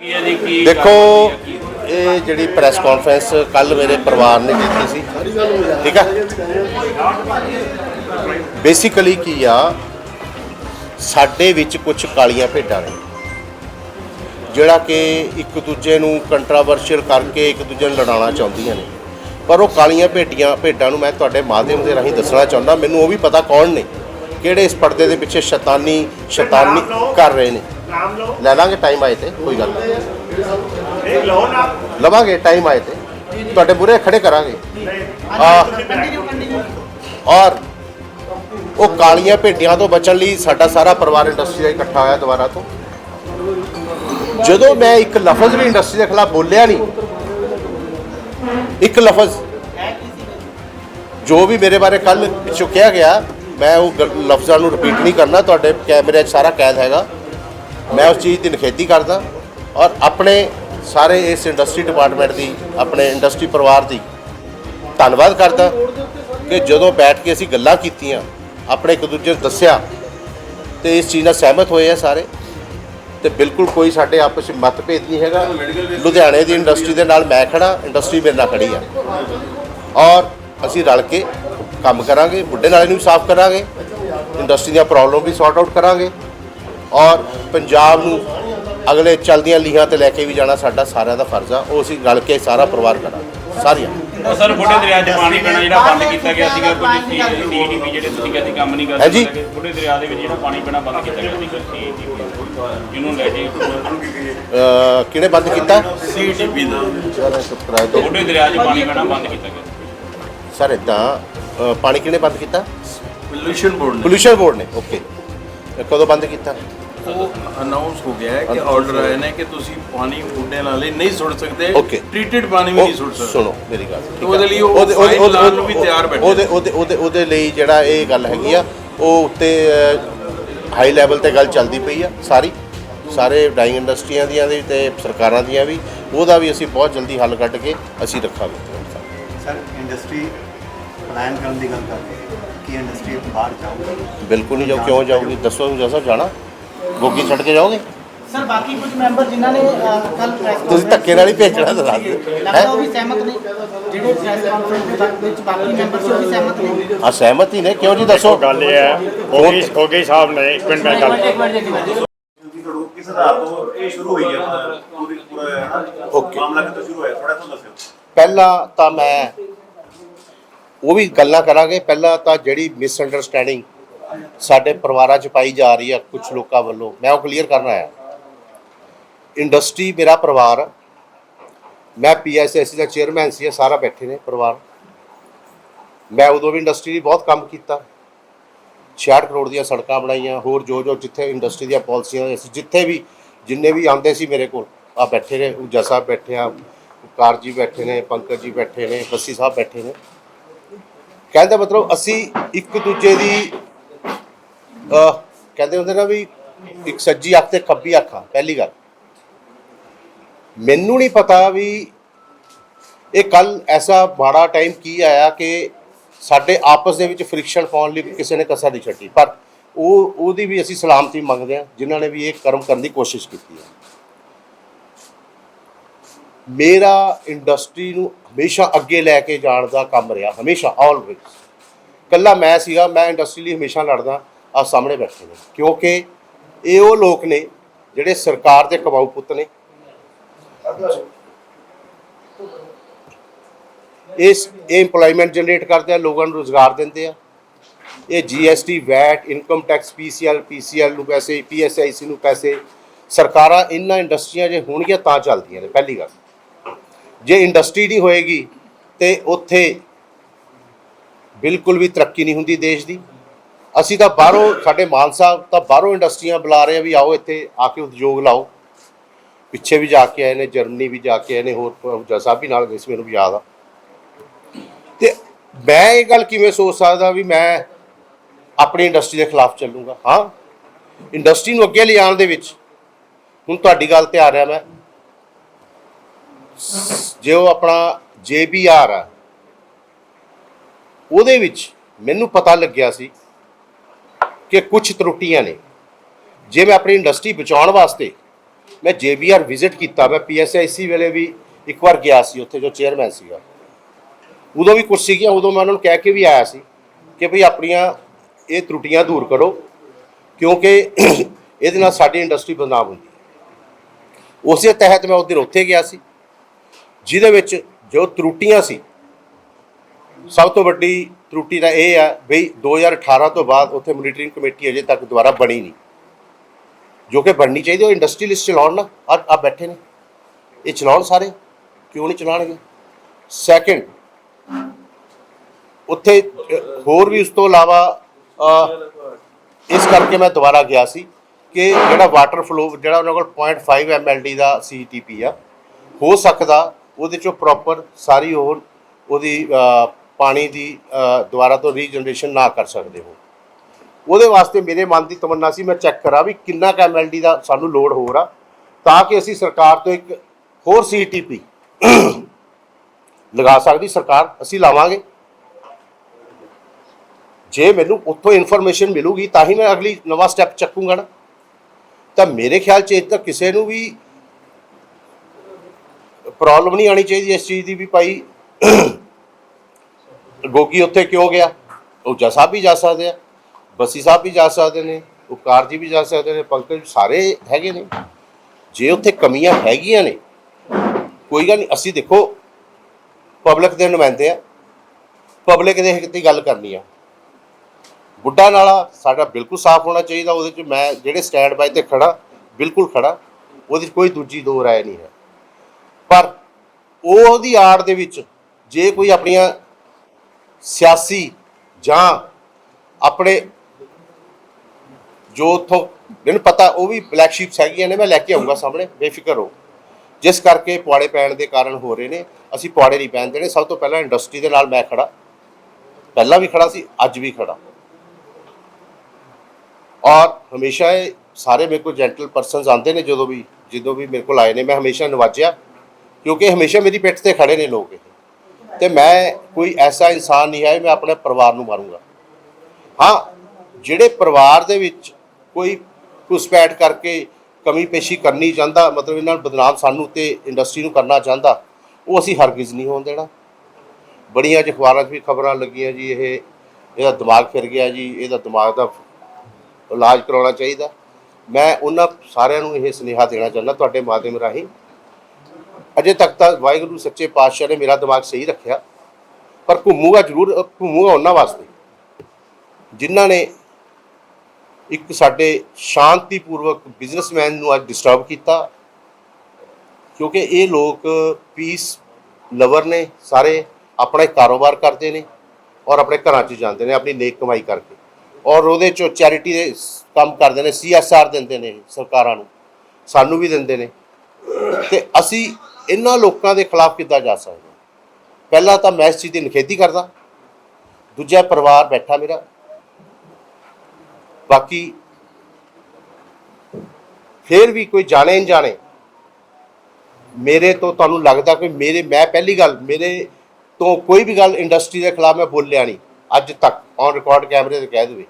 ਦੇਖੋ, ਇਹ ਜਿਹੜੀ ਪ੍ਰੈਸ ਕਾਨਫਰੰਸ ਕੱਲ ਮੇਰੇ ਪਰਿਵਾਰ ਨੇ ਕੀਤੀ ਸੀ, ਠੀਕ ਆ? ਬੇਸਿਕਲੀ ਕੀ ਆ, ਸਾਡੇ ਵਿੱਚ ਕੁਝ ਕਾਲੀਆਂ ਭੇਡਾਂ ਨੇ, ਜਿਹੜਾ ਕਿ ਇੱਕ ਦੂਜੇ ਨੂੰ ਕੰਟਰਾਵਰਸ਼ੀਅਲ ਕਰਕੇ ਇੱਕ ਦੂਜੇ ਨੂੰ ਲੜਾਉਣਾ ਚਾਹੁੰਦੀਆਂ ਨੇ। ਪਰ ਉਹ ਕਾਲੀਆਂ ਭੇਡੀਆਂ, ਭੇਡਾਂ ਨੂੰ ਮੈਂ ਤੁਹਾਡੇ ਮਾਧਿਅਮ ਦੇ ਰਾਹੀਂ ਦੱਸਣਾ ਚਾਹੁੰਦਾ, ਮੈਨੂੰ ਉਹ ਵੀ ਪਤਾ ਕੌਣ ਨੇ, ਕਿਹੜੇ ਇਸ ਪਰਦੇ ਦੇ ਪਿੱਛੇ ਸ਼ੈਤਾਨੀ ਸ਼ੈਤਾਨੀ ਕਰ ਰਹੇ ਨੇ। ਲੈ ਲਾਂਗੇ ਟਾਈਮ ਆਏ ਤੇ ਕੋਈ ਗੱਲ ਨਹੀਂ। ਲਵਾਂਗੇ ਟਾਈਮ ਆਏ ਤੇ। ਤੁਹਾਡੇ ਬੁਰੇ ਖੜੇ ਕਰਾਂਗੇ। ਆ ਔਰ ਉਹ ਕਾਲੀਆਂ ਭੇਡੀਆਂ ਤੋਂ ਬਚਣ ਲਈ ਸਾਡਾ ਸਾਰਾ ਪਰਿਵਾਰ ਇੰਡਸਟਰੀ ਦਾ ਇਕੱਠਾ ਹੋਇਆ ਦੁਬਾਰਾ ਤੋਂ। ਜਦੋਂ ਮੈਂ ਇੱਕ ਲਫ਼ਜ਼ ਵੀ ਇੰਡਸਟਰੀ ਦੇ ਖਿਲਾਫ ਬੋਲਿਆ ਨਹੀਂ ਇੱਕ ਲਫ਼ਜ਼ ਜੋ ਵੀ ਮੇਰੇ ਬਾਰੇ ਕੱਲ ਪਿੱਛੋਂ ਕਿਹਾ ਗਿਆ ਮੈਂ ਉਹ ਗ- ਲਫ਼ਜ਼ਾਂ ਨੂੰ ਰਿਪੀਟ ਨਹੀਂ ਕਰਨਾ ਤੁਹਾਡੇ ਕੈਮਰੇ 'ਚ ਸਾਰਾ ਕੈਦ ਹੈਗਾ। ਮੈਂ ਉਸ ਚੀਜ਼ ਦੀ ਨਿਖੇਧੀ ਕਰਦਾ ਔਰ ਆਪਣੇ ਸਾਰੇ ਇਸ ਇੰਡਸਟਰੀ ਡਿਪਾਰਟਮੈਂਟ ਦੀ, ਆਪਣੇ ਇੰਡਸਟਰੀ ਪਰਿਵਾਰ ਦੀ ਧੰਨਵਾਦ ਕਰਦਾ ਕਿ ਜਦੋਂ ਬੈਠ ਕੇ ਅਸੀਂ ਗੱਲਾਂ ਕੀਤੀਆਂ, ਆਪਣੇ ਇੱਕ ਦੂਜੇ ਨੂੰ ਦੱਸਿਆ ਤੇ ਇਸ ਚੀਜ਼ ਨਾਲ ਸਹਿਮਤ ਹੋਏ ਆ ਸਾਰੇ ਤੇ ਬਿਲਕੁਲ ਕੋਈ ਸਾਡੇ ਆਪਸ ਵਿੱਚ ਮਤਭੇਦ ਨਹੀਂ ਹੈਗਾ। ਲੁਧਿਆਣੇ ਦੀ ਇੰਡਸਟਰੀ ਦੇ ਨਾਲ ਮੈਂ ਖੜਾ ਇੰਡਸਟਰੀ ਮੇਰੇ ਨਾਲ ਖੜੀ ਆ। ਔਰ ਅਸੀਂ ਰਲ ਕੇ ਕੰਮ ਕਰਾਂਗੇ, ਬੁੱਢੇ ਨਾਲੇ ਨੂੰ ਵੀ ਸਾਫ਼ ਕਰਾਂਗੇ ਇੰਡਸਟਰੀ ਦੀਆਂ ਪ੍ਰੋਬਲਮ ਵੀ ਸੌਰਟ ਆਊਟ ਕਰਾਂਗੇ। ਔਰ ਪੰਜਾਬ ਨੂੰ ਅਗਲੇ ਚਲਦੀਆਂ ਲੀਹਾਂ ਤੇ ਲੈ ਕੇ ਵੀ ਜਾਣਾ ਸਾਡਾ ਸਾਰਿਆਂ ਦਾ ਫਰਜ਼ ਆ। ਉਹ ਅਸੀਂ ਰਲ ਕੇ ਸਾਰਾ ਪਰਿਵਾਰ ਕਰਾਂਗੇ। ਸਾਰੀਆਂ। ਉਹ ਸਰ ਬੁੱਢੇ ਦਰਿਆ 'ਚ ਪਾਣੀ ਪੈਣਾ ਜਿਹੜਾ ਬੰਦ ਕੀਤਾ ਗਿਆ ਸੀਗਾ ਕੁਝ ਸੀਟੀਪੀ ਜਿਹੜੇ ਤੁਸੀਂ ਕਹਿੰਦੇ ਕੰਮ ਨਹੀਂ ਕਰ ਹਾਂਜੀ। ਸਕਦੇ। ਬੁੱਢੇ ਦਰਿਆ ਦੇ ਵਿੱਚ ਜਿਹੜਾ ਪਾਣੀ ਪੈਣਾ ਬੰਦ ਕੀਤਾ ਗਿਆ ਸੀਗਾ ਸੀਟੀਪੀ ਜਿਹਨੂੰ ਲੈ ਕੇ ਕਿਹਨੇ ਬੰਦ ਕੀਤਾ? ਸੀਟੀਪੀ ਦਾ। ਬੁੱਢੇ ਦਰਿਆ 'ਚ ਪਾਣੀ ਪੈਣਾ ਬੰਦ ਕੀਤਾ ਗਿਆ। ਸਰ ਇਦਾਂ ਪਾਣੀ ਕਿਹਨੇ ਬੰਦ ਕੀਤਾ? ਪੋਲੂਸ਼ਨ ਬੋਰਡ ਨੇ। ਪੋਲੂਸ਼ਨ ਬੋਰਡ ਨੇ ਓਕੇ ਕਦੋਂ ਬੰਦ ਕੀਤਾ? ਉਹ ਅਨਾਉਂਸ ਹੋ ਗਿਆ ਹੈ ਕਿ ਆਰਡਰ ਆਏ ਨੇ ਕਿ ਤੁਸੀਂ ਪਾਣੀ ਬੁੱਢੇ ਨਾਲੇ ਨਹੀਂ ਸੁੱਟ ਸਕਦੇ. ਟ੍ਰੀਟਡ ਪਾਣੀ ਵੀ ਨਹੀਂ ਸੁੱਟ ਸਕਦੇ। ਸੁਣੋ ਮੇਰੀ ਗੱਲ। ਠੀਕ ਉਹਦੇ। ਲਈ ਉਹ ਉਹਦੇ- ਉਹਦੇ- ਵੀ ਤਿਆਰ ਬੈਠੇ ਉਹਦੇ ਉਹਦੇ ਉਹਦੇ ਉਹਦੇ ਲਈ ਜਿਹੜਾ ਇਹ ਗੱਲ ਹੈਗੀ ਆ ਉਹ ਉੱਤੇ ਹਾਈ ਲੈਵਲ ਤੇ ਗੱਲ ਚੱਲਦੀ ਪਈ ਆ ਸਾਰੀ। ਸਾਰੇ ਡਾਈਂਗ ਇੰਡਸਟਰੀਆਂ ਦੀਆਂ ਵੀ ਤੇ ਸਰਕਾਰਾਂ ਦੀਆਂ ਵੀ। ਉਹਦਾ ਵੀ ਅਸੀਂ ਬਹੁਤ ਜਲਦੀ ਹੱਲ ਕੱਢ ਕੇ ਅਸੀਂ ਰੱਖਾਂਗੇ। ਸਰ ਇੰਡਸਟਰੀ ਪਲਾਨ ਕਰਨ ਦੀ ਗੱਲ ਕਰਦੇ ਕਿ ਇੰਡਸਟਰੀ ਬਾਹਰ ਜਾਊਗੀ ਬਿਲਕੁਲ ਨਹੀਂ ਜਾਓ ਕਿਉਂ ਜਾਓਗੇ ਦੱਸੋ ਜੈਸਾ ਜਾਣਾ। ਗੋਗੀ ਛੱਡ ਕੇ ਜਾਓਗੇ? ਸਰ ਬਾਕੀ ਕੁਝ ਮੈਂਬਰ ਜਿਨ੍ਹਾਂ ਨੇ ਕੱਲ ਪ੍ਰੈਸ ਤੁਸੀਂ ਧੱਕੇ ਨਾਲ ਹੀ ਭੇਜਣਾ ਤਾਂ ਦੱਸ ਦਿਓ। ਲੱਗਦਾ ਉਹ ਵੀ ਸਹਿਮਤ ਨੇ ਜਿਹੜੇ ਪ੍ਰੈਸ ਕਾਨਫਰੰਸ ਵਿੱਚ ਬਾਕੀ ਮੈਂਬਰ ਸੀ ਉਹ ਵੀ ਸਹਿਮਤ ਨੇ। ਆ ਸਹਿਮਤ ਹੀ ਨੇ ਕਿਉਂ ਜੀ ਦੱਸੋ? ਗੱਲ ਇਹ ਹੈ ਹੋਗੀ ਹੋਗੀ ਸਾਹਿਬ ਨੇ ਇੱਕ ਮਿੰਟ ਮੈਂ ਗੱਲ ਕਿਸ ਆਧਾਰ ਤੋਂ ਇਹ ਸ਼ੁਰੂ ਹੋਈ ਹੈ ਪੂਰੀ ਪੂਰਾ. ਮਾਮਲਾ ਕਿਤੋਂ ਸ਼ੁਰੂ ਹੋਇਆ? ਥੋੜਾ ਤੋਂ ਦੱਸਿਓ। ਪਹਿਲਾਂ ਤਾਂ ਮੈਂ ਉਹ ਵੀ ਗੱਲਾਂ ਕਰਾਂਗੇ। ਪਹਿਲਾਂ ਤਾਂ ਜਿਹੜੀ ਮਿਸ ਅੰਡਰਸਟੈਂਡਿੰਗ ਸਾਡੇ ਪਰਿਵਾਰਾਂ 'ਚ ਪਾਈ ਜਾ ਰਹੀ ਆ ਕੁਝ ਲੋਕਾਂ ਵੱਲੋਂ, ਮੈਂ ਉਹ ਕਲੀਅਰ ਕਰਨ ਆਇਆ। ਇੰਡਸਟਰੀ ਮੇਰਾ ਪਰਿਵਾਰ ਆ। ਮੈਂ ਪੀਐਸਐਸਸੀ ਦਾ ਚੇਅਰਮੈਨ ਸੀ ਸਾਰਾ ਬੈਠੇ ਨੇ ਪਰਿਵਾਰ। ਮੈਂ ਉਦੋਂ ਵੀ ਇੰਡਸਟਰੀ ਲਈ ਬਹੁਤ ਕੰਮ ਕੀਤਾ। 66 ਕਰੋੜ ਦੀਆਂ ਸੜਕਾਂ ਬਣਾਈਆਂ, ਹੋਰ ਜੋ ਜੋ ਜਿੱਥੇ ਇੰਡਸਟਰੀ ਦੀਆਂ ਪਾਲਿਸੀਆਂ ਸੀ, ਜਿੱਥੇ ਵੀ ਜਿੰਨੇ ਵੀ ਆਉਂਦੇ ਸੀ ਮੇਰੇ ਕੋਲ, ਆ ਬੈਠੇ ਨੇ ਊਜਾ ਸਾਹਿਬ ਬੈਠੇ ਆ ਕਾਰ ਜੀ ਬੈਠੇ ਨੇ, ਪੰਕਜ ਜੀ ਬੈਠੇ ਨੇ, ਬੱਸੀ ਸਾਹਿਬ ਬੈਠੇ ਨੇ। ਕਹਿੰਦਾ ਮਤਲਬ ਅਸੀਂ ਇੱਕ ਦੂਜੇ ਦੀ, ਅਹ, ਕਹਿੰਦੇ ਹੁੰਦੇ ਨਾ ਵੀ ਇੱਕ ਸੱਜੀ ਅੱਖ ਤੇ ਖੱਬੀ ਅੱਖ ਆ, ਪਹਿਲੀ ਗੱਲ। ਮੈਨੂੰ ਨਹੀਂ ਪਤਾ ਵੀ ਇਹ ਕੱਲ ਐਸਾ ਮਾੜਾ ਟਾਈਮ ਕੀ ਆਇਆ ਕਿ ਸਾਡੇ ਆਪਸ ਦੇ ਵਿੱਚ ਫ੍ਰਿਕਸ਼ਨ ਪਾਉਣ ਲਈ ਕਿਸੇ ਨੇ ਕਸਰ ਨਹੀਂ ਛੱਡੀ। ਪਰ ਉਹ, ਉਹਦੀ ਵੀ ਅਸੀਂ ਸਲਾਮਤੀ ਮੰਗਦੇ ਹਾਂ, ਜਿਨ੍ਹਾਂ ਨੇ ਵੀ ਇਹ ਕਰਮ ਕਰਨ ਦੀ ਕੋਸ਼ਿਸ਼ ਕੀਤੀ ਹੈ। ਮੇਰਾ ਇੰਡਸਟਰੀ ਨੂੰ ਹਮੇਸ਼ਾ ਅੱਗੇ ਲੈ ਕੇ ਜਾਣ ਦਾ ਕੰਮ ਰਿਹਾ, ਹਮੇਸ਼ਾ ਆਲਵੇਜ਼ ਕੱਲਾ ਮੈਂ ਸੀਗਾ, ਮੈਂ ਇੰਡਸਟਰੀ ਲਈ ਹਮੇਸ਼ਾ ਲੜਦਾ ਆ ਸਾਹਮਣੇ ਬੈਠੇ ਨੇ। ਕਿਉਂਕਿ ਇਹ ਉਹ ਲੋਕ ਨੇ ਜਿਹੜੇ ਸਰਕਾਰ ਦੇ ਕਮਾਊ ਪੁੱਤ ਨੇ। ਇਸ, ਇਹ EMPLOYMENT ਜਨਰੇਟ ਕਰਦੇ ਆ, ਲੋਕਾਂ ਨੂੰ ਰੋਜ਼ਗਾਰ ਦਿੰਦੇ ਆ। ਇਹ GST VAT income tax PCL PCL ਨੂੰ ਪੈਸੇ PSIC ਨੂੰ ਪੈਸੇ। ਸਰਕਾਰਾਂ ਇਹਨਾਂ ਇੰਡਸਟਰੀਆਂ ਜੇ ਹੋਣਗੀਆਂ ਤਾਂ ਚੱਲਦੀਆਂ ਨੇ, ਪਹਿਲੀ ਗੱਲ। ਜੇ ਇੰਡਸਟਰੀ ਨਹੀਂ ਹੋਏਗੀ ਤੇ ਉੱਥੇ ਬਿਲਕੁਲ ਵੀ ਤਰੱਕੀ ਨਹੀਂ ਹੁੰਦੀ ਦੇਸ਼ ਦੀ। ਅਸੀਂ ਤਾਂ ਬਾਹਰੋਂ, ਸਾਡੇ ਮਾਨ ਸਾਹਿਬ ਤਾਂ ਬਾਹਰੋਂ ਇੰਡਸਟਰੀਆਂ ਬੁਲਾ ਰਹੇ ਆ ਵੀ ਆਓ ਇੱਥੇ, ਆ ਕੇ ਉਦਯੋਗ ਲਾਓ। ਪਿੱਛੇ ਵੀ ਜਾ ਕੇ ਆਏ ਨੇ, ਜਰਮਨੀ ਵੀ ਜਾ ਕੇ ਆਏ ਨੇ, ਹੋਰ ਜਸਾ ਵੀ ਨਾਲ ਗਏ ਸੀ, ਮੈਨੂੰ ਵੀ ਯਾਦ ਆ। ਤੇ ਮੈਂ ਇਹ ਗੱਲ ਕਿਵੇਂ ਸੋਚ ਸਕਦਾ ਵੀ ਮੈਂ ਆਪਣੀ ਇੰਡਸਟਰੀ ਦੇ ਖਿਲਾਫ ਚੱਲੂਗਾ? ਹਾਂ, ਇੰਡਸਟਰੀ ਨੂੰ ਅੱਗੇ ਲਿਆਉਣ ਦੇ ਵਿੱਚ ਹੁਣ ਤੁਹਾਡੀ ਗੱਲ ਤੇ ਆ ਰਿਹਾ ਮੈਂ। ਜੇ ਉਹ ਆਪਣਾ JBR ਆ, ਉਹਦੇ ਵਿੱਚ ਮੈਨੂੰ ਪਤਾ ਲੱਗਿਆ ਸੀ ਕਿ ਕੁਝ ਤਰੁੱਟੀਆਂ ਨੇ। ਜੇ ਮੈਂ ਆਪਣੀ ਇੰਡਸਟਰੀ ਬਚਾਉਣ ਵਾਸਤੇ ਮੈਂ ਜੇਬੀਆਰ ਵਿਜ਼ਿਟ ਕੀਤਾ, ਮੈਂ ਪੀਐਸਆਈਸੀ ਵੇਲੇ ਵੀ ਇੱਕ ਵਾਰ ਗਿਆ ਸੀ ਉੱਥੇ ਜੋ ਚੇਅਰਮੈਨ ਸੀਗਾ। ਉਦੋਂ ਵੀ ਕੁਝ ਸੀਗੀਆਂ, ਉਦੋਂ ਮੈਂ ਉਹਨਾਂ ਨੂੰ ਕਹਿ ਕੇ ਵੀ ਆਇਆ ਸੀ ਕਿ ਭਈ ਆਪਣੀਆਂ ਇਹ ਤਰੁੱਟੀਆਂ ਦੂਰ ਕਰੋ, ਕਿਉਂਕਿ ਇਹਦੇ ਨਾਲ ਸਾਡੀ ਇੰਡਸਟਰੀ ਬਦਨਾਮ ਹੁੰਦੀ ਹੈ। ਉਸੇ ਤਹਿਤ ਮੈਂ ਉਸ ਉੱਥੇ ਗਿਆ ਸੀ। ਜਿਹਦੇ ਵਿੱਚ ਜੋ ਤਰੁੱਟੀਆਂ ਸੀ, ਸਭ ਤੋਂ ਵੱਡੀ ਤਰੁੱਟੀ ਦਾ ਇਹ ਹੈ ਬਈ 2018 ਤੋਂ ਬਾਅਦ ਉੱਥੇ ਮੋਨੀਟਰਿੰਗ ਕਮੇਟੀ ਅਜੇ ਤੱਕ ਦੁਬਾਰਾ ਬਣੀ ਨਹੀਂ। ਜੋ ਕਿ ਬਣਨੀ ਚਾਹੀਦੀ ਉਹ ਇੰਡਸਟਰੀਅਲਿਸਟ ਚਲਾਉਣ ਨਾ, ਆ ਆ ਬੈਠੇ ਨੇ। ਇਹ ਚਲਾਉਣ ਸਾਰੇ, ਕਿਉਂ ਨਹੀਂ ਚਲਾਣਗੇ ਸੈਕਿੰਡ ਉੱਥੇ ਹੋਰ ਵੀ ਉਸ ਤੋਂ ਇਲਾਵਾ ਇਸ ਕਰਕੇ ਮੈਂ ਦੁਬਾਰਾ ਗਿਆ ਸੀ ਕਿ ਜਿਹੜਾ ਵਾਟਰ ਫਲੋ ਜਿਹੜਾ ਉਹਨਾਂ ਕੋਲ 0.5 ਐਮਐਲਡੀ ਦਾ ਸੀਟੀਪੀ ਆ, ਹੋ ਸਕਦਾ ਉਹਦੇ ਚੋਂ ਪ੍ਰੋਪਰ ਸਾਰੀ ਹੋਰ ਉਹਦੀ ਪਾਣੀ ਦੀ ਦੁਬਾਰਾ ਤੋਂ ਰੀਜਨਰੇਸ਼ਨ ਨਾ ਕਰ ਸਕਦੇ ਹੋ ਉਹਦੇ ਵਾਸਤੇ ਮੇਰੇ ਮਨ ਦੀ ਤਮੰਨਾ ਸੀ, ਮੈਂ ਚੈੱਕ ਕਰਾਂ ਵੀ ਕਿੰਨਾ ਕੁ ਐਮਐਲਡੀ ਦਾ ਸਾਨੂੰ ਲੋਡ ਹੋ ਰਿਹਾ ਤਾਂ ਕਿ ਅਸੀਂ ਸਰਕਾਰ ਤੋਂ ਇੱਕ ਹੋਰ ਸੀਟੀਪੀ ਲਗਾ ਸਕਦੀ, ਸਰਕਾਰ ਅਸੀਂ ਲਾਵਾਂਗੇ। ਜੇ ਮੈਨੂੰ ਉੱਥੋਂ ਇਨਫੋਰਮੇਸ਼ਨ ਮਿਲੂਗੀ, ਤਾਂ ਹੀ ਮੈਂ ਅਗਲੀ ਨਵਾਂ ਸਟੈਪ ਚੱਕੂੰਗਾ ਨਾ। ਤਾਂ ਮੇਰੇ ਖਿਆਲ 'ਚ ਇਹ ਤਾਂ ਕਿਸੇ ਨੂੰ ਵੀ ਪ੍ਰੋਬਲਮ ਨਹੀਂ ਆਣੀ ਚਾਹੀਦੀ ਇਸ ਚੀਜ਼ ਦੀ ਵੀ ਭਾਈ। ਗੋਗੀ ਉੱਥੇ ਕਿਉਂ ਗਿਆ? ਊਜਾ ਸਾਹਿਬ ਵੀ ਜਾ ਸਕਦੇ ਆ, ਬੱਸੀ ਸਾਹਿਬ ਵੀ ਜਾ ਸਕਦੇ ਨੇ, ਉਪਕਾਰ ਜੀ ਵੀ ਜਾ ਸਕਦੇ ਨੇ, ਪੰਕਜ ਸਾਰੇ ਹੈਗੇ ਨੇ। ਜੇ ਉੱਥੇ ਕਮੀਆਂ ਹੈਗੀਆਂ ਨੇ, ਕੋਈ ਗੱਲ ਨਹੀਂ, ਅਸੀਂ ਦੇਖੋ ਪਬਲਿਕ ਦੇ ਨੁਮਾਇੰਦੇ ਆ ਪਬਲਿਕ ਦੇ ਹਿੱਤ ਦੀ ਗੱਲ ਕਰਨੀ ਆ। ਬੁੱਢਾ ਨਾਲਾ ਸਾਡਾ ਬਿਲਕੁਲ ਸਾਫ਼ ਹੋਣਾ ਚਾਹੀਦਾ, ਉਹਦੇ ਚ ਮੈਂ ਜਿਹੜੇ ਸਟੈਂਡ ਬਾਈ ਤੇ ਖੜਾ, ਬਿਲਕੁਲ ਖੜਾ, ਉਹਦੇ 'ਚ ਕੋਈ ਦੂਜੀ ਦੋ ਰਾਏ ਨਹੀਂ ਹੈ। ਪਰ ਉਹਦੀ ਆੜ ਦੇ ਵਿੱਚ ਜੇ ਕੋਈ ਆਪਣੀਆਂ ਸਿਆਸੀ ਜਾਂ ਆਪਣੇ ਜੋ ਉੱਥੋਂ, ਮੈਨੂੰ ਪਤਾ ਉਹ ਵੀ ਬਲੈਕ ਸ਼ੀਪਸ ਹੈਗੀਆਂ ਨੇ, ਮੈਂ ਲੈ ਕੇ ਆਉਂਗਾ ਸਾਹਮਣੇ, ਬੇਫਿਕਰ ਹੋ ਜਿਸ ਕਰਕੇ ਪੁਆੜੇ ਪੈਣ ਦੇ ਕਾਰਨ ਹੋ ਰਹੇ ਨੇ, ਅਸੀਂ ਪੁਆੜੇ ਨਹੀਂ ਪੈਣ ਦੇਣੇ। ਸਭ ਤੋਂ ਪਹਿਲਾਂ ਇੰਡਸਟਰੀ ਦੇ ਨਾਲ ਮੈਂ ਖੜਾ ਪਹਿਲਾਂ ਵੀ ਖੜਾ ਸੀ, ਅੱਜ ਵੀ ਖੜਾ ਔਰ ਹਮੇਸ਼ਾ ਇਹ ਸਾਰੇ ਮੇਰੇ ਕੋਲ ਜੈਂਟਲ ਪਰਸਨਸ ਆਉਂਦੇ ਨੇ, ਜਦੋਂ ਵੀ ਜਦੋਂ ਵੀ ਮੇਰੇ ਕੋਲ ਆਏ ਨੇ, ਮੈਂ ਹਮੇਸ਼ਾ ਨਵਾਜਿਆ। ਕਿਉਂਕਿ ਹਮੇਸ਼ਾ ਮੇਰੀ ਪਿੱਠ ਤੇ ਖੜੇ ਨੇ ਲੋਕ ਇਹ। ਤੇ ਮੈਂ ਕੋਈ ਐਸਾ ਇਨਸਾਨ ਨਹੀਂ ਹੈ ਮੈਂ ਆਪਣੇ ਪਰਿਵਾਰ ਨੂੰ ਮਾਰੂੰਗਾ। ਹਾਂ, ਜਿਹੜੇ ਪਰਿਵਾਰ ਦੇ ਵਿੱਚ ਕੋਈ ਘੁਸਪੈਠ ਕਰਕੇ ਕਮੀ ਪੇਸ਼ੀ ਕਰਨੀ ਚਾਹੁੰਦਾ ਮਤਲਬ ਇਹਨਾਂ ਨੂੰ ਬਦਨਾਮ ਸਾਨੂੰ ਤੇ ਇੰਡਸਟਰੀ ਨੂੰ ਕਰਨਾ ਚਾਹੁੰਦਾ ਉਹ ਅਸੀਂ ਹਰਗਿਜ਼ ਨਹੀਂ ਹੋਣ ਦੇਣਾ। ਬੜੀਆਂ ਅੱਜ ਅਖਬਾਰਾਂ 'ਚ ਵੀ ਖਬਰਾਂ ਲੱਗੀਆਂ ਜੀ, ਇਹ, ਇਹਦਾ ਦਿਮਾਗ ਫਿਰ ਗਿਆ ਜੀ, ਇਹਦਾ ਦਿਮਾਗ ਦਾ ਇਲਾਜ ਕਰਾਉਣਾ ਚਾਹੀਦਾ। ਮੈਂ ਉਹਨਾਂ ਸਾਰਿਆਂ ਨੂੰ ਇਹ ਸੁਨੇਹਾ ਦੇਣਾ ਚਾਹੁੰਦਾ ਤੁਹਾਡੇ ਮਾਧਿਅਮ ਰਾਹੀਂ ਅਜੇ ਤੱਕ ਤਾਂ ਵਾਹਿਗੁਰੂ ਸੱਚੇ ਪਾਤਸ਼ਾਹ ਨੇ ਮੇਰਾ ਦਿਮਾਗ ਸਹੀ ਰੱਖਿਆ, ਪਰ ਘੁੰਮੂਗਾ ਜ਼ਰੂਰ, ਘੁੰਮੂਗਾ ਉਹਨਾਂ ਵਾਸਤੇ। ਜਿਨ੍ਹਾਂ ਨੇ ਇੱਕ ਸਾਡੇ ਸ਼ਾਂਤੀਪੂਰਵਕ ਬਿਜ਼ਨਸਮੈਨ ਨੂੰ ਅੱਜ ਡਿਸਟਰਬ ਕੀਤਾ, ਕਿਉਂਕਿ ਇਹ ਲੋਕ ਪੀਸ ਲਵਰ ਨੇ, ਸਾਰੇ ਆਪਣਾ ਕਾਰੋਬਾਰ ਕਰਦੇ ਨੇ ਔਰ ਆਪਣੇ ਘਰਾਂ 'ਚ ਜਾਂਦੇ ਨੇ, ਆਪਣੀ ਨੇਕ ਕਮਾਈ ਕਰਕੇ। ਔਰ ਉਹਦੇ 'ਚੋਂ ਚੈਰਿਟੀ ਦੇ ਕੰਮ ਕਰਦੇ ਨੇ ਸੀਐਸਆਰ ਦਿੰਦੇ ਨੇ ਸਰਕਾਰਾਂ ਨੂੰ, ਸਾਨੂੰ ਵੀ ਦਿੰਦੇ ਨੇ। ਤੇ ਅਸੀਂ ਇਹਨਾਂ ਲੋਕਾਂ ਦੇ ਖਿਲਾਫ ਕਿੱਦਾਂ ਜਾ ਸਕਦਾ? ਹਾਂ? ਪਹਿਲਾਂ ਤਾਂ ਮੈਂ ਇਸ ਚੀਜ਼ ਦੀ ਨਿਖੇਧੀ ਕਰਦਾ। ਦੂਜਾ ਪਰਿਵਾਰ ਬੈਠਾ ਮੇਰਾ। ਬਾਕੀ ਫਿਰ ਵੀ ਕੋਈ ਜਾਣੇ ਜਾਣੇ ਮੇਰੇ ਤੋਂ ਤੁਹਾਨੂੰ ਲੱਗਦਾ ਕਿ ਮੇਰੇ, ਮੈਂ ਪਹਿਲੀ ਗੱਲ, ਮੇਰੇ ਤੋਂ ਕੋਈ ਵੀ ਗੱਲ ਇੰਡਸਟਰੀ ਦੇ ਖਿਲਾਫ ਮੈਂ ਬੋਲਿਆ ਨਹੀਂ, ਅੱਜ ਤੱਕ ਔਨ ਰਿਕਾਰਡ ਕੈਮਰੇ ਤੇ ਕਹਿ ਦੇਵੇ।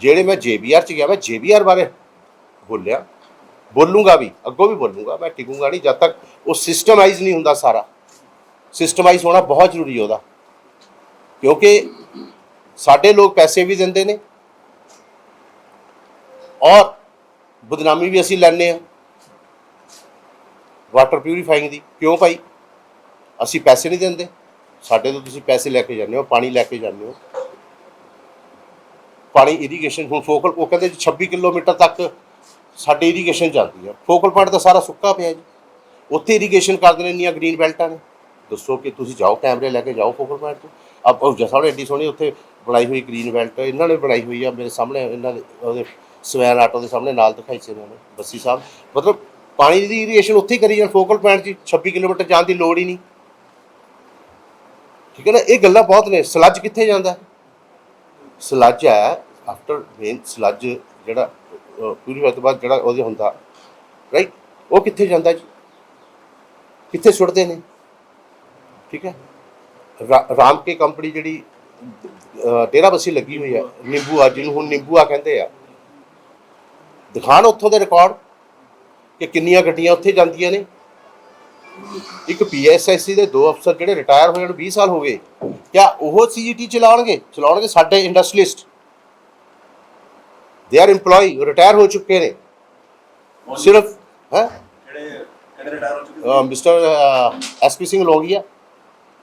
ਜਿਹੜੇ ਮੈਂ ਜੇਬੀਆਰ ਚ ਗਿਆ, ਮੈਂ ਜੇਬੀਆਰ ਬਾਰੇ ਬੋਲਿਆ। ਬੋਲੂੰਗਾ ਵੀ, ਅੱਗੋਂ ਵੀ ਬੋਲੂੰਗਾ, ਮੈਂ ਟਿਕੂੰਗਾ ਨਹੀਂ, ਜਦ ਤੱਕ ਉਹ ਸਿਸਟਮਾਈਜ਼ ਨਹੀਂ ਹੁੰਦਾ ਸਾਰਾ। ਸਿਸਟਮਾਈਜ਼ ਹੋਣਾ ਬਹੁਤ ਜ਼ਰੂਰੀ ਉਹਦਾ। ਕਿਉਂਕਿ ਸਾਡੇ ਲੋਕ ਪੈਸੇ ਵੀ ਦਿੰਦੇ ਨੇ, ਔਰ ਬਦਨਾਮੀ ਵੀ ਅਸੀਂ ਲੈਂਦੇ ਆ ਵਾਟਰ ਪਿਊਰੀਫਾਈਂਗ ਦੀ, ਕਿਉਂ ਭਾਈ? ਅਸੀਂ ਪੈਸੇ ਨਹੀਂ ਦਿੰਦੇ। ਸਾਡੇ ਤੋਂ ਤੁਸੀਂ ਪੈਸੇ ਲੈ ਕੇ ਜਾਂਦੇ ਹੋ, ਪਾਣੀ ਲੈ ਕੇ ਜਾਂਦੇ ਹੋ। ਪਾਣੀ ਇਰੀਗੇਸ਼ਨ ਹੁਣ ਫੋਕਲ, ਉਹ ਕਹਿੰਦੇ ਜੀ 26 ਕਿਲੋਮੀਟਰ ਤੱਕ ਸਾਡੀ ਇਰੀਗੇਸ਼ਨ ਚੱਲਦੀ ਆ। ਫੋਕਲ ਪੁਆਇੰਟ ਤਾਂ ਸਾਰਾ ਸੁੱਕਾ ਪਿਆ ਜੀ। ਉੱਥੇ ਇਰੀਗੇਸ਼ਨ ਕਰਦੇ ਨੇ ਇੰਨੀਆਂ ਗ੍ਰੀਨ ਬੈਲਟਾਂ ਨੇ। ਦੱਸੋ ਕਿ ਤੁਸੀਂ ਜਾਓ, ਕੈਮਰੇ ਲੈ ਕੇ ਜਾਓ ਫੋਕਲ ਪੁਆਇੰਟ ਤੋਂ। ਆਪ ਉਹ ਜਸਾਂ ਐਡੀ ਸੋਹਣੀ ਉੱਥੇ ਬਣਾਈ ਹੋਈ ਗ੍ਰੀਨ ਬੈਲਟ ਇਹਨਾਂ ਨੇ ਬਣਾਈ ਹੋਈ ਆ, ਮੇਰੇ ਸਾਹਮਣੇ ਇਹਨਾਂ ਦੇ, ਉਹਦੇ ਸਵੈਨ ਆਟੋ ਦੇ ਸਾਹਮਣੇ ਨਾਲ ਦਿਖਾਈ ਸੀ ਇਹਨਾਂ ਨੇ, ਬੱਸੀ ਸਾਹਿਬ। ਮਤਲਬ ਪਾਣੀ ਦੀ ਇਰੀਗੇਸ਼ਨ ਉੱਥੇ ਹੀ ਕਰੀ ਜਾਣ ਫੋਕਲ ਪੁਆਇੰਟ 'ਚ 26 ਕਿਲੋਮੀਟਰ ਜਾਣ ਦੀ ਲੋੜ ਹੀ ਨਹੀਂ। ਠੀਕ ਹੈ ਨਾ? ਇਹ ਗੱਲਾਂ ਬਹੁਤ ਨੇ। ਸਲੱਜ ਕਿੱਥੇ ਜਾਂਦਾ? ਸਲੱਜ ਹੈ ਆਫਟਰ ਮੇਨ ਸਲੱਜ ਜਿਹੜਾ ਪੂਰੀ ਵਾਰ ਤੋਂ ਬਾਅਦ ਜਿਹੜਾ ਉਹਦੇ ਹੁੰਦਾ ਰਾਈਟ ਉਹ ਕਿੱਥੇ ਜਾਂਦਾ ਜੀ? ਕਿੱਥੇ ਸੁੱਟਦੇ ਨੇ? ਠੀਕ ਹੈ? ਰਾਮ ਕੇ ਕੰਪਨੀ ਜਿਹੜੀ ਡੇਰਾ ਬੱਸੀ ਲੱਗੀ ਹੋਈ ਹੈ, ਨਿੰਬੂ ਆ, ਜਿਹਨੂੰ ਹੁਣ ਨਿੰਬੂ ਆ ਕਹਿੰਦੇ ਆ। ਦਿਖਾਣ ਉੱਥੋਂ ਦੇ ਰਿਕਾਰਡ ਕਿ ਕਿੰਨੀਆਂ ਗੱਡੀਆਂ ਉੱਥੇ ਜਾਂਦੀਆਂ ਨੇ। ਇੱਕ ਪੀਐਸਐਸਸੀ ਦੇ ਦੋ ਅਫਸਰ ਜਿਹੜੇ ਰਿਟਾਇਰ ਹੋਏ ਹਨ 20 ਸਾਲ ਹੋ ਗਏ। ਕਿਆ ਉਹ ਸੀਜੀਟੀ ਚਲਾਉਣਗੇ? ਚਲਾਉਣਗੇ ਸਾਡੇ industrialist they are EMPLOYE retire ਹੋ ਚੁੱਕੇ ਨੇ ਸਿਰਫ ਹੈ ਜਿਹੜੇ ਕਿਹੜੇ ਰਿਟਾਇਰ ਹੋ ਚੁੱਕੇ ਮਿਸਟਰ ਐਸਪੀ ਸਿੰਘ ਲੋਗੀਆ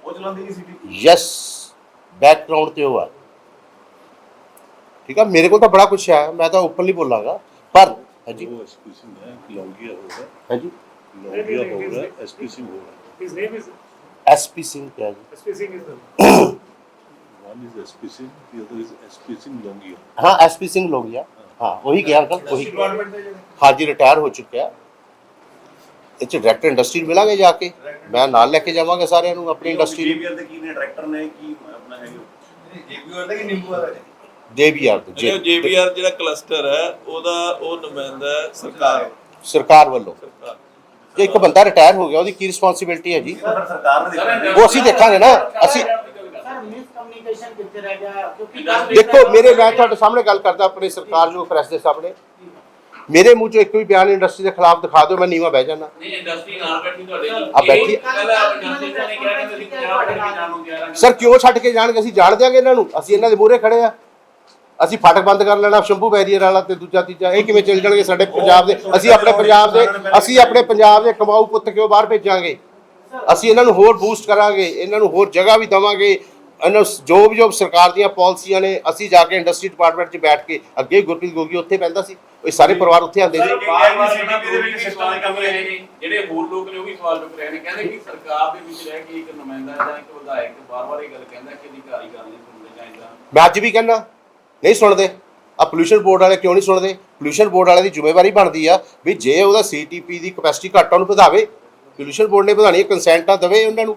ਉਹ ਚਲਾਉਂਦੀ ਨਹੀਂ ਸੀਟੀ ਯੈਸ ਬੈਕਗ੍ਰਾਉਂਡ ਤੇ ਹੋਆ ਠੀਕ ਆ ਮੇਰੇ ਕੋਲ ਤਾਂ ਬੜਾ ਕੁਝ ਹੈ ਮੈਂ ਤਾਂ ਓਪਨਲੀ ਬੋਲਾਂਗਾ ਪਰ ਹਾਂਜੀ वो एसपी सिंह है लौंगिया होगा ਹਾਂਜੀ लौंगिया होगा एसपी सिंह होगा His name is SP Singh ਕਿਹਾ ਜੀ SP Singh is the one is SP Singh the other is SP Singh Longia ਹਾਂ ਐਸਪੀ ਸਿੰਘ ਲੋਗੀਆ ਹਾਂ ਉਹੀ ਕਿਹਾ ਅੰਕਲ ਉਹੀ। ਹਾਂਜੀ ਰਿਟਾਇਰ ਹੋ ਚੁੱਕਿਆ। ਇਹ ਚ ਡਾਇਰੈਕਟਰ ਇੰਡਸਟਰੀ ਮਿਲਾਂਗੇ ਜਾ ਕੇ। ਮੈਂ ਨਾਲ ਲੈ ਕੇ ਜਾਵਾਂਗਾ ਸਾਰਿਆਂ ਨੂੰ ਆਪਣੀ ਇੰਡਸਟਰੀ ਜੀਬੀਆਰ ਦੇ ਕੀ ਨੇ? ਡਾਇਰੈਕਟਰ ਨੇ ਕੀ ਆਪਣਾ ਹੈਗੇ ਜੀਬੀਆਰ ਦਾ ਕੀ ਨਿੰਬੂ ਆ ਜੇਬੀਆਰ ਜਿਹੜਾ ਜੇਬੀਆਰ ਜਿਹੜਾ ਕਲਸਟਰ ਹੈ ਉਹਦਾ ਉਹ ਨੁਮਾਇੰਦਾ ਹੈ ਸਰਕਾਰ। ਸਰਕਾਰ ਵੱਲੋਂ। ਜੇ ਇੱਕ ਬੰਦਾ ਰਿਟਾਇਰ ਹੋ ਗਿਆ ਉਹਦੀ ਕੀ ਰਿਸਪੌਂਸਿਬਿਲਟੀ ਹੈ ਜੀ? ਤਾਂ ਉਹ ਅਸੀਂ ਦੇਖਾਂਗੇ ਨਾ ਅਸੀਂ ਕਮਿਊਨੀਕੇਸ਼ਨ ਕਿੱਥੇ ਰਹਿ ਗਿਆ? ਕਿਉਂਕਿ ਕੱਲ੍ਹ ਦੇਖੋ ਮੇਰੇ ਮੈਂ ਤੁਹਾਡੇ ਸਾਹਮਣੇ ਗੱਲ ਕਰਦਾ ਆਪਣੇ ਸਰਕਾਰਯੋਗ ਪ੍ਰੈਸ ਦੇ ਸਾਹਮਣੇ। ਮੇਰੇ ਮੂੰਹ ਚੋਂ ਇੱਕ ਵੀ ਬਿਆਨ ਇੰਡਸਟਰੀ ਦੇ ਖਿਲਾਫ ਦਿਖਾ ਦਿਓ ਮੈਂ ਨੀਵਾ ਬਹਿ ਜਾਣਾ ਨਹੀਂ ਇੰਡਸਟਰੀ ਨਾਲ ਬੈਠੀ ਤੁਹਾਡੇ ਨਾਲ ਆ ਬੈਠੀ ਪਹਿਲਾਂ ਇੰਡਸਟਰੀ ਨੇ ਕਿਹਾ ਕਿ ਤੁਸੀਂ ਪੰਜਾਬ ਬੈਠ ਕੇ ਜਾਣੋ ਗਿਆ ਸਰ ਕਿਉਂ ਛੱਡ ਕੇ ਜਾਣਗੇ? ਅਸੀਂ ਜਾਣ ਦਿਆਂਗੇ ਇਹਨਾਂ ਨੂੰ। ਅਸੀਂ ਇਹਨਾਂ ਦੇ ਮੂਹਰੇ ਖੜੇ ਆ। ਅਸੀਂ ਫਾਟਕ ਬੰਦ ਕਰ ਲੈਣਾ ਸ਼ੰਭੂ ਬੈਰੀਅਰ ਵਾਲਾ ਤੇ ਦੂਜਾ ਤੀਜਾ ਇਹ ਕਿਵੇਂ ਚੱਲ ਜਾਣਗੇ ਸਾਡੇ ਪੰਜਾਬ ਦੇ? ਅਸੀਂ ਆਪਣੇ ਪੰਜਾਬ ਦੇ ਅਸੀਂ ਆਪਣੇ ਪੰਜਾਬ ਦੇ ਕਮਾਊ ਪੁੱਤ ਕਿਉਂ ਬਾਹਰ ਭੇਜਾਂਗੇ? ਅਸੀਂ ਇਹਨਾਂ ਨੂੰ ਹੋਰ ਬੂਸਟ ਕਰਾਂਗੇ ਇਹਨਾਂ ਨੂੰ ਹੋਰ ਜਗ੍ਹਾ ਵੀ ਦਵਾਂਗੇ। ਇਹਨਾਂ ਨੂੰ ਜੋ ਵੀ ਜੋ ਸਰਕਾਰ ਦੀਆਂ ਪਾਲਿਸੀਆਂ ਨੇ ਅਸੀਂ ਜਾ ਕੇ ਇੰਡਸਟਰੀ ਡਿਪਾਰਟਮੈਂਟ 'ਚ ਬੈਠ ਕੇ ਅੱਗੇ ਗੁਰਪ੍ਰੀਤ ਗੋਗੀ ਉੱਥੇ ਪੈਂਦਾ ਸੀ। ਇਹ ਸਾਰੇ ਪਰਿਵਾਰ ਉੱਥੇ ਆਉਂਦੇ ਸੀ। ਬਾਰ-ਬਾਰ ਦੇ ਵਿੱਚ ਸਿਸਟਮ ਦੀ ਕਮੀ ਹੈ ਜਿਹੜੇ ਹੋਰ ਲੋਕ ਨੇ ਉਹ ਵੀ ਸਵਾਲ ਚੁੱਕ ਰਹੇ ਨੇ। ਕਹਿੰਦੇ ਕਿ ਸਰਕਾਰ ਦੇ ਵਿੱਚ ਰਹਿ ਕੇ ਇੱਕ ਨੁਮਾਇੰਦਾ ਜਾਂ ਇੱਕ ਵਿਧਾਇਕ ਬਾਰ-ਬਾਰ ਇਹ ਗੱਲ ਕਹਿੰਦਾ ਕਿ ਅਧਿਕਾਰੀ ਗੱਲ ਨਹੀਂ ਸੁਣਦੇ ਜਾਂ ਇਦਾਂ ਮੈਂ ਅੱਜ ਵੀ ਕਹਿੰਦਾ ਨਹੀਂ ਸੁਣਦੇ। ਆ ਪੋਲੂਸ਼ਨ ਬੋਰਡ ਵਾਲੇ ਕਿਉਂ ਨਹੀਂ ਸੁਣਦੇ? ਪੋਲੂਸ਼ਨ ਬੋਰਡ ਵਾਲੇ ਦੀ ਜ਼ਿੰਮੇਵਾਰੀ ਬਣਦੀ ਆ ਵੀ ਜੇ ਉਹਦਾ ਸੀਟੀਪੀ ਦੀ ਕਪੈਸਿਟੀ ਘੱਟ ਆ, ਉਹਨੂੰ ਵਧਾਵੇ। ਪੋਲੂਸ਼ਨ ਬੋਰਡ ਨੇ ਵਧਾਣੀ ਹੈ ਕੰਸੈਂਟਾਂ ਦੇਵੇ ਉਹਨਾਂ ਨੂੰ।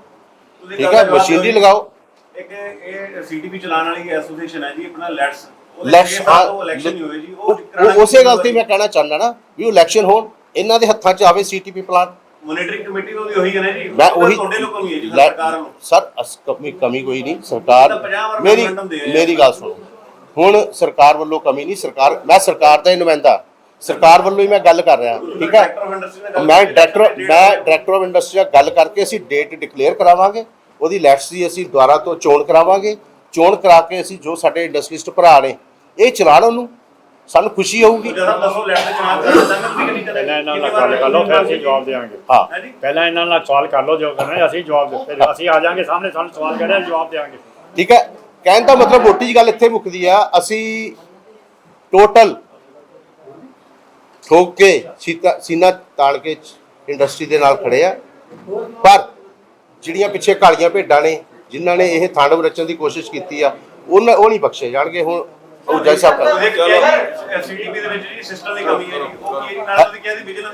ਠੀਕ ਹੈ ਮਸ਼ੀਨਰੀ ਲਗਾਓ। ਇੱਕ ਇਹ ਸੀਟੀਪੀ ਚਲਾਉਣ ਵਾਲੀ ਐਸੋਸੀਏਸ਼ਨ ਹੈ ਜੀ ਆਪਣਾ ਲੈਟਸ ਲੈਟਸ ਇਲੈਕਸ਼ਨ ਹੀ ਹੋਏ ਜੀ ਉਹ ਉਸੇ ਗੱਲ ਤੇ ਮੈਂ ਕਹਿਣਾ ਚਾਹੁੰਦਾ ਨਾ ਵੀ ਉਹ ਇਲੈਕਸ਼ਨ ਹੋਣ ਇਹਨਾਂ ਦੇ ਹੱਥਾਂ 'ਚ ਆਵੇ ਸੀਟੀਪੀ ਪਲਾਨ। ਮੋਨੀਟਰਿੰਗ ਕਮੇਟੀ ਉਹਦੀ ਉਹੀ ਹੈ ਨਾ ਜੀ ਮੈਂ ਉਹੀ ਤੁਹਾਡੇ ਲੋਕਾਂ ਨੂੰ ਹੀ ਹੈ ਜੀ ਲੈ- ਸਰਕਾਰ ਨੂੰ। ਸਰ ਅਸ- ਕਮੀ ਕਮੀ ਕੋਈ ਨਹੀਂ ਸਰਕਾਰ ਤਾਂ ਪੰਜਾਹ ਵਾਰ ਮੇਰੀ ਗੱਲ ਸੁਣੋ। ਹੁਣ ਸਰਕਾਰ ਵੱਲੋਂ ਕਮੀ ਨਹੀਂ ਸਰਕਾਰ ਮੈਂ ਸਰਕਾਰ ਦਾ ਹੀ ਨੁਮਾਇੰਦਾ। ਸਰਕਾਰ ਵੱਲੋਂ ਹੀ ਮੈਂ ਗੱਲ ਕਰ ਰਿਹਾ ਠੀਕ ਹੈ? ਮੈਂ ਡਾਇਰੈਕਟਰ ਮੈਂ ਡਾਇਰੈਕਟਰ ਆਫ ਇੰਡਸਟਰੀ ਨਾਲ ਗੱਲ ਕਰਕੇ ਅਸੀਂ ਡੇਟ ਡਿਕਲੇਅਰ ਕਰਾਵਾਂਗੇ। ਉਹਦੀ ਲੈਟਸ ਦੀ ਅਸੀਂ ਦੁਆਰਾ ਤੋਂ ਚੋਣ ਕਰਾਵਾਂਗੇ। ਚੋਣ ਕਰਾ ਕੇ ਅਸੀਂ ਜੋ ਸਾਡੇ ਇੰਡਸਟਰੀਸਟ ਭਰਾ ਨੇ ਇਹ ਚਲਾਣ ਉਹਨੂੰ। ਸਾਨੂੰ ਖੁਸ਼ੀ ਹੋਊਗੀ। ਪਹਿਲਾਂ ਇਹਨਾਂ ਨਾਲ ਗੱਲ ਕਰ ਲਓ ਫਿਰ ਅਸੀਂ ਜਵਾਬ ਦੇਵਾਂਗੇ। ਹਾਂ। ਹੈ ਜੀ ਪਹਿਲਾਂ ਇਹਨਾਂ ਨਾਲ ਸਵਾਲ ਕਰ ਲਓ ਜੋ ਕਰਨਾ ਹੈ, ਅਸੀਂ ਜਵਾਬ ਦੇ ਫਿਰ ਅਸੀਂ ਆ ਜਾਾਂਗੇ ਸਾਹਮਣੇ ਸਾਨੂੰ ਸਵਾਲ ਕਰਿਆ ਜਵਾਬ ਦੇਵਾਂਗੇ। ਠੀਕ ਹੈ। ਕਹਿਣ ਦਾ ਮਤਲਬ ਮੋਟੀ ਜੀ ਗੱਲ ਇੱਥੇ ਮੁੱਕਦੀ ਆ। ਅਸੀਂ ਟੋਟਲ ਠੋਕ ਕੇ ਸੀਤਾ ਸੀਨਾ ਤਾਣ ਕੇ ਇੰਡਸਟਰੀ ਦੇ ਨਾਲ ਖੜੇ ਆ। ਪਰ ਜਿਹੜੀਆਂ ਪਿੱਛੇ ਕਾਲੀਆਂ ਭੇਡਾਂ ਨੇ ਜਿਨ੍ਹਾਂ ਨੇ ਇਹ ਤਾਂਡਵ ਰਚਣ ਦੀ ਕੋਸ਼ਿਸ਼ ਕੀਤੀ ਆ ਉਹਨਾਂ ਉਹ ਨਹੀਂ ਬਖਸ਼ੇ ਜਾਣਗੇ ਹੁਣ ਉਹ ਜੱਜ ਸਾਹਿਬ ਕਰ ਸੀਟੀਪੀ ਦੇ ਵਿੱਚ ਜੀ ਸਿਸਟਮ ਦੀ ਕਮੀ ਹੈ ਉਹ ਕੀ ਨਾਲ ਤੁਸੀਂ ਕਿਹਾ ਸੀ ਵਿਜੀਲੈਂਸ